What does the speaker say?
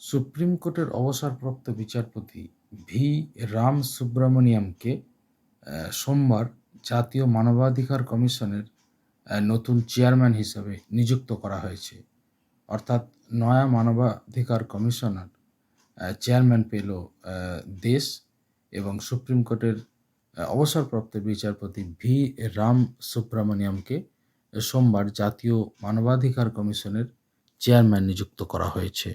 Supreme কোর্টের অবসরপ্রাপ্ত বিচারপতি ভি. রাম সুব্রমণিয়ামকে সোমবার জাতীয় মানবাধিকার কমিশনের নতুন চেয়ারম্যান হিসেবে নিযুক্ত করা হয়েছে। অর্থাৎ নয়া মানবাধিকার কমিশনার চেয়ারম্যান পেল দেশ এবং সুপ্রিম কোর্টের অবসরপ্রাপ্ত বিচারপতি ভি. রাম সুব্রমণিয়ামকে সোমবার জাতীয় মানবাধিকার কমিশনের চেয়ারম্যান নিযুক্ত করা হয়েছে।